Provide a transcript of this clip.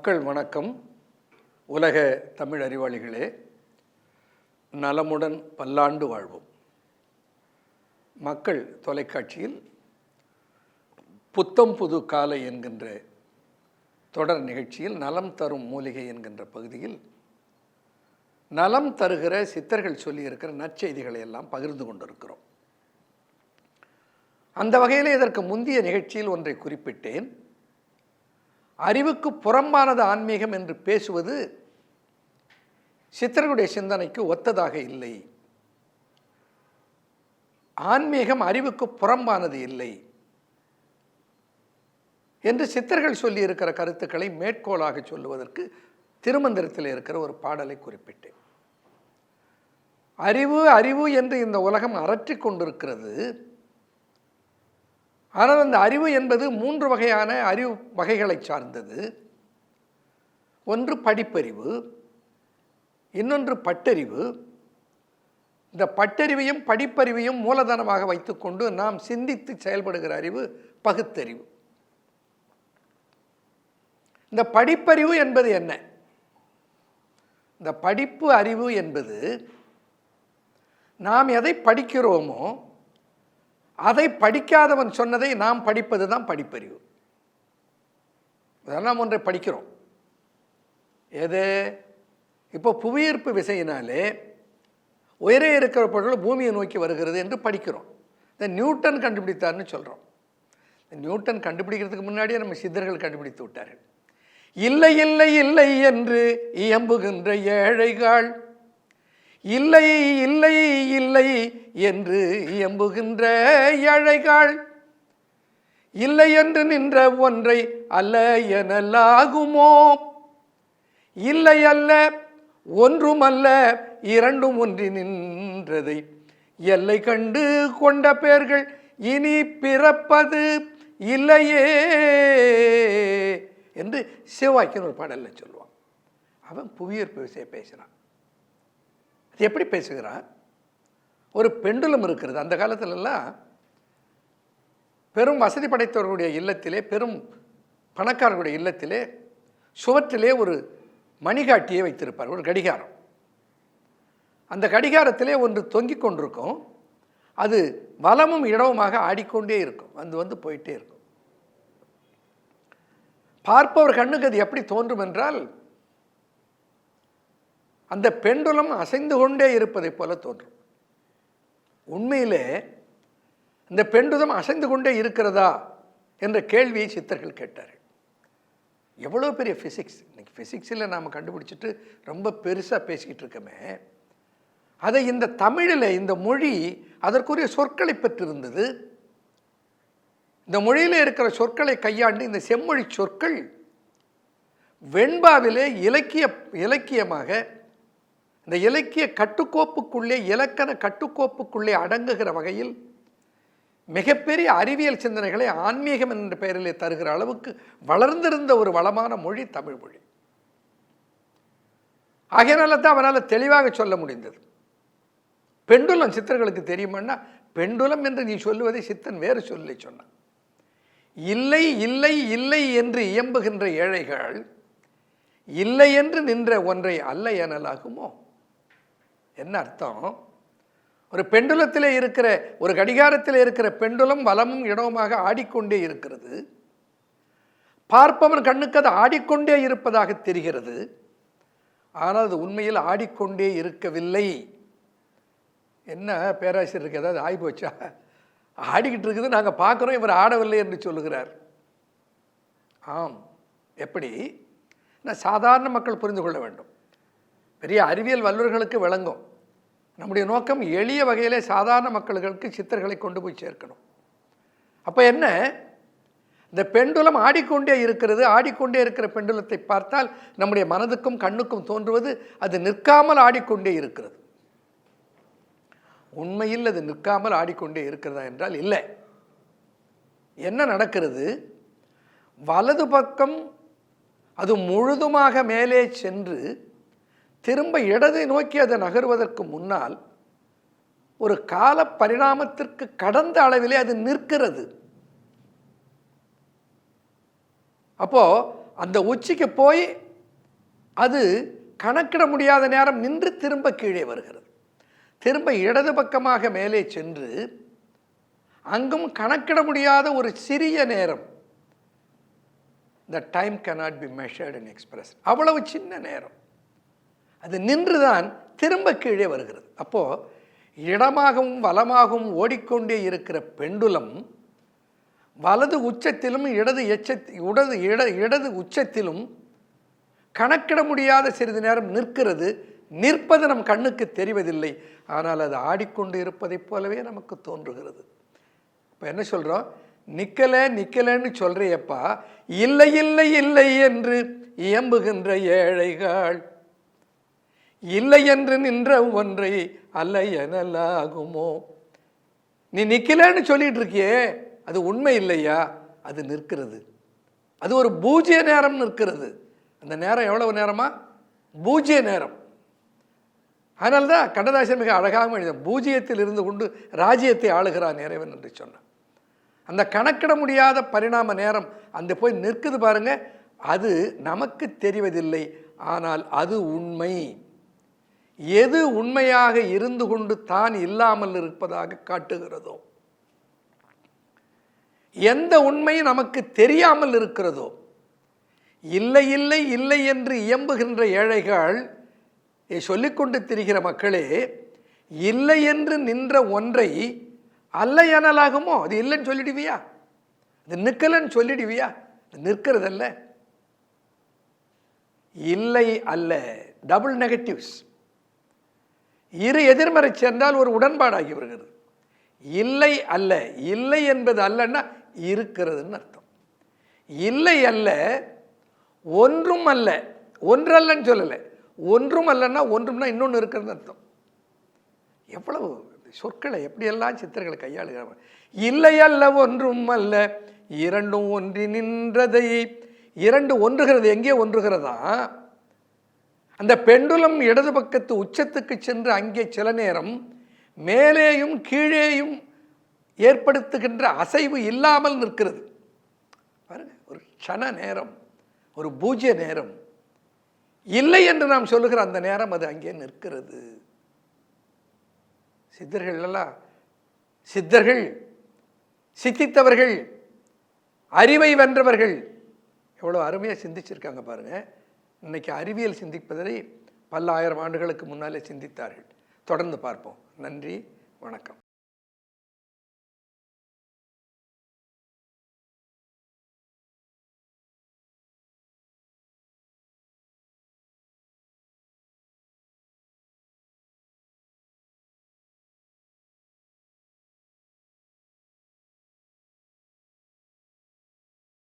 மக்கள் வணக்கம். உலக தமிழ் அறிவாளிகளே நலமுடன் பல்லாண்டு வாழ்வோம். மக்கள் தொலைக்காட்சியில் புத்தம் புது காலை என்கின்ற தொடர் நிகழ்ச்சியில் நலம் தரும் மூலிகை என்கின்ற பகுதியில் நலம் தருகிற சித்தர்கள் சொல்லியிருக்கிற நற்செய்திகளை எல்லாம் பகிர்ந்து கொண்டிருக்கிறோம். அந்த வகையில் இதற்கு முந்தைய நிகழ்ச்சியில் ஒன்றை குறிப்பிட்டேன். அறிவுக்கு புறம்பானது ஆன்மீகம் என்று பேசுவது சித்தர்களுடைய சிந்தனைக்கு ஒத்ததாக இல்லை. ஆன்மீகம் அறிவுக்கு புறம்பானது இல்லை. என்று சித்தர்கள் சொல்லியிருக்கிற கருத்துக்களை மேற்கோளாக சொல்லுவதற்கு திருமந்திரத்தில் இருக்கிற ஒரு பாடலை குறிப்பிட்டேன். அறிவு அறிவு என்று இந்த உலகம் அரற்றி கொண்டிருக்கிறது. ஆனால் அந்த அறிவு என்பது மூன்று வகையான அறிவு வகைகளை சார்ந்தது. ஒன்று படிப்பறிவு இன்னொன்று பட்டறிவு. இந்த பட்டறிவையும் படிப்பறிவையும் மூலதனமாக வைத்துக்கொண்டு நாம் சிந்தித்து செயல்படுகிற அறிவு பகுத்தறிவு. இந்த படிப்பறிவு என்பது என்ன? இந்த படிப்பு அறிவு என்பது நாம் எதை படிக்கிறோமோ அதை படிக்காதவன் சொன்னதை நாம் படிப்பது தான் படிப்பறிவு. நாம் ஒன்றை படிக்கிறோம். எது? இப்போ புவியீர்ப்பு விசையினாலே உயரே இருக்கிற பொருள் பூமியை நோக்கி வருகிறது என்று படிக்கிறோம். இந்த நியூட்டன் கண்டுபிடித்தார்னு சொல்கிறோம் இந்த நியூட்டன் கண்டுபிடிக்கிறதுக்கு முன்னாடியே நம்ம சித்தர்கள் கண்டுபிடித்து விட்டார்கள். இல்லை இல்லை இல்லை என்று இயம்புகின்ற ஏழைகள் இல்லை இல்லை இல்லை என்று எம்புகின்ற ஏழைகள். இல்லை என்று நின்ற ஒன்றை அல்ல எனலாகுமோ? இல்லை அல்ல ஒன்றும் அல்ல இரண்டும் ஒன்றி நின்றதை. எல்லை கண்டு கொண்ட பேர்கள் இனி பிறப்பது இல்லையே என்று சிவாய்க்குன்னு ஒரு பாடலில் சொல்லுவான். அவன் புவியர் விஷய பேசுகிறான் எப்படி பேசுகிறான் ஒரு பெண்டுலம் இருக்கிறது. அந்த காலத்திலெல்லாம் பெரும் வசதி படைத்தவர்களுடைய இல்லத்திலே பெரும் பணக்காரர்களுடைய இல்லத்திலே சுவற்றிலே ஒரு மணிகாட்டியை வைத்திருப்பார் ஒரு கடிகாரம். அந்த கடிகாரத்திலே ஒன்று தொங்கிக் கொண்டிருக்கும். அது வலமும் இடவுமாக ஆடிக்கொண்டே இருக்கும். வந்து வந்து போயிட்டே இருக்கும். பார்ப்பவர் கண்ணுக்கு அது எப்படி தோன்றும் என்றால் அந்த பெண்டுலம் அசைந்து கொண்டே இருப்பதைப் போல தோன்றும். உண்மையிலே இந்த பெண்டுலம் அசைந்து கொண்டே இருக்கிறதா என்ற கேள்வியை சித்தர்கள் கேட்டார்கள். எவ்வளோ பெரிய ஃபிசிக்ஸ் இன்றைக்கி ஃபிசிக்ஸில் நாம் கண்டுபிடிச்சிட்டு ரொம்ப பெருசாக பேசிக்கிட்டு இருக்கோமே. அதை இந்த தமிழில் இந்த மொழி அதற்குரிய சொற்களை பெற்றிருந்தது. இந்த மொழியில் இருக்கிற சொற்களை கையாண்டு இந்த செம்மொழி சொற்கள் வெண்பாவிலே இலக்கிய இலக்கியமாக இந்த இலக்கிய கட்டுக்கோப்புக்குள்ளே இலக்கண கட்டுக்கோப்புக்குள்ளே அடங்குகிற வகையில் மிகப்பெரிய அறிவியல் சிந்தனைகளை ஆன்மீகம் என்ற பெயரிலே தருகிற அளவுக்கு வளர்ந்திருந்த ஒரு வளமான மொழி தமிழ் மொழி. ஆகையினால தான் அவனால் தெளிவாக சொல்ல முடிந்தது. பெண்டுலம் சித்தர்களுக்கு தெரியுமான்னா பெண்டுலம் என்று நீ சொல்லுவதை சித்தன் வேறு சொல்லி சொன்னான். இல்லை இல்லை இல்லை என்று இயம்புகின்ற ஏழைகள் இல்லை என்று நின்ற ஒன்றை அல்ல எனலாகுமோ? என்ன அர்த்தம்? ஒரு பெண்டுலத்தில் இருக்கிற ஒரு கடிகாரத்தில் இருக்கிற பெண்டுலம் வலமும் இடமுமாக ஆடிக்கொண்டே இருக்கிறது. பார்ப்பவன் கண்ணுக்கு அது ஆடிக்கொண்டே இருப்பதாக தெரிகிறது. ஆனால் அது உண்மையில் ஆடிக்கொண்டே இருக்கவில்லை. என்ன பேராசிரியருக்கு ஏதாவது ஆய் போச்சா ஆடிக்கிட்டு இருக்குது நாங்கள் பார்க்குறோம் இவர் ஆடவில்லை என்று சொல்லுகிறார். ஆம். எப்படி? நான் சாதாரண மக்கள் புரிந்து கொள்ள வேண்டும். பெரிய அறிவியல் வல்லுவர்களுக்கு விளங்கும். நம்முடைய நோக்கம் எளிய வகையிலே சாதாரண மக்களுக்கு சித்தர்களை கொண்டு போய் சேர்க்கணும். அப்போ என்ன? இந்த பெண்டுலம் ஆடிக்கொண்டே இருக்கிறது ஆடிக்கொண்டே இருக்கிற பெண்டுலத்தை பார்த்தால் நம்முடைய மனதுக்கும் கண்ணுக்கும் தோன்றுவது அது நிற்காமல் ஆடிக்கொண்டே இருக்கிறது. உண்மையில் அது நிற்காமல் ஆடிக்கொண்டே இருக்கிறதா என்றால் இல்லை. என்ன நடக்கிறது? வலது பக்கம் அது முழுதுமாக மேலே சென்று திரும்ப இடதை நோக்கி அதை நகர்வதற்கு முன்னால் ஒரு கால பரிணாமத்திற்கு கடந்த அளவிலே அது நிற்கிறது. அப்போ அந்த உச்சிக்கு போய் அது கணக்கிட முடியாத நேரம் நின்று திரும்ப கீழே வருகிறது. திரும்ப இடது பக்கமாக மேலே சென்று அங்கும் கணக்கிட முடியாத ஒரு சிறிய நேரம். The time cannot be measured in express அவ்வளவு சின்ன நேரம். அது நின்றுதான் திரும்ப கீழே வருகிறது. அப்போ இடமாகவும் வலமாகவும் ஓடிக்கொண்டே இருக்கிற பெண்டுலம் வலது உச்சத்திலும் இடது எச்சத்தி உடது இட இடது உச்சத்திலும் கணக்கிட முடியாத சிறிது நேரம் நிற்கிறது. நிற்பது நம் கண்ணுக்கு தெரிவதில்லை. ஆனால் அது ஆடிக்கொண்டு இருப்பதைப் போலவே நமக்கு தோன்றுகிறது. இப்போ என்ன சொல்கிறோம் நிக்கல நிக்கலன்னு சொல்கிறியப்பா இல்லை இல்லை இல்லை என்று இயம்புகின்ற ஏழைகள் இல்லை என்று நின்ற ஒன்றை அல்ல எனலாகுமோ நீ நிற்கலன்னு சொல்லிட்டு இருக்கியே அது உண்மை இல்லையா? அது நிற்கிறது. அது ஒரு பூஜ்ய நேரம் நிற்கிறது. அந்த நேரம் எவ்வளவு நேரமா? பூஜ்ய நேரம். அதனால்தான் கண்ணதாசன் மிக அழகாக எழுத பூஜ்ஜியத்தில் இருந்து கொண்டு ராஜ்யத்தை ஆளுகிறான் இறைவன் என்று சொன்னான் அந்த கணக்கிட முடியாத பரிணாம நேரம் அந்த போய் நிற்குது பாருங்க அது நமக்கு தெரிவதில்லை ஆனால் அது உண்மை. எது உண்மையாக இருந்து கொண்டு தான் இல்லாமல் இருப்பதாக காட்டுகிறதோ எந்த உண்மை நமக்கு தெரியாமல் இருக்கிறதோ இல்லை இல்லை இல்லை என்று இயம்புகின்ற ஏழைகள் சொல்லிக்கொண்டு திரிகிற மக்களே இல்லை என்று நின்ற ஒன்றை அல்ல எனலாகுமோ? அது இல்லைன்னு சொல்லிடுவியா? அது நிற்கலன்னு சொல்லிடுவியா? நிற்கிறதல்ல. இல்லை அல்ல டபுள் நெகட்டிவ்ஸ். இரு எதிர்மறை சேர்ந்தால் ஒரு உடன்பாடாகி வருகிறது. இல்லை அல்ல இல்லை என்பது அல்லன்னா இருக்கிறதுன்னு அர்த்தம். இல்லை அல்ல ஒன்றும் அல்ல ஒன்றல்லன்னு சொல்லலை. ஒன்றும் அல்லன்னா ஒன்றும்னா இன்னொன்று இருக்கிறதுன்னு அர்த்தம். எவ்வளவு சொற்களை எப்படியெல்லாம் சித்திரங்களை கையாளுகிறாங்க இல்லை அல்ல ஒன்றும் அல்ல இரண்டும் ஒன்றி நின்றதை இரண்டு ஒன்றுகிறது எங்கே ஒன்றுகிறதா? அந்த பெண்டுலம் இடது பக்கத்து உச்சத்துக்கு சென்று அங்கே சில நேரம் மேலேயும் கீழேயும் ஏற்படுத்துகின்ற அசைவு இல்லாமல் நிற்கிறது. பாருங்க ஒரு க்ஷண நேரம் ஒரு பூஜ்ய நேரம். இல்லை என்று நாம் சொல்லுகிற அந்த நேரம் அது அங்கே நிற்கிறது. சித்தர்கள் எல்லாம் சித்தர்கள் சித்தித்தவர்கள் அறிவை வென்றவர்கள். எவ்வளோ அருமையாக சிந்திச்சிருக்காங்க பாருங்கள் இன்னைக்கு அறிவியல் சிந்திப்பதை பல்லாயிரம் ஆண்டுகளுக்கு முன்னாலே சிந்தித்தார்கள். தொடர்ந்து பார்ப்போம். நன்றி. வணக்கம்.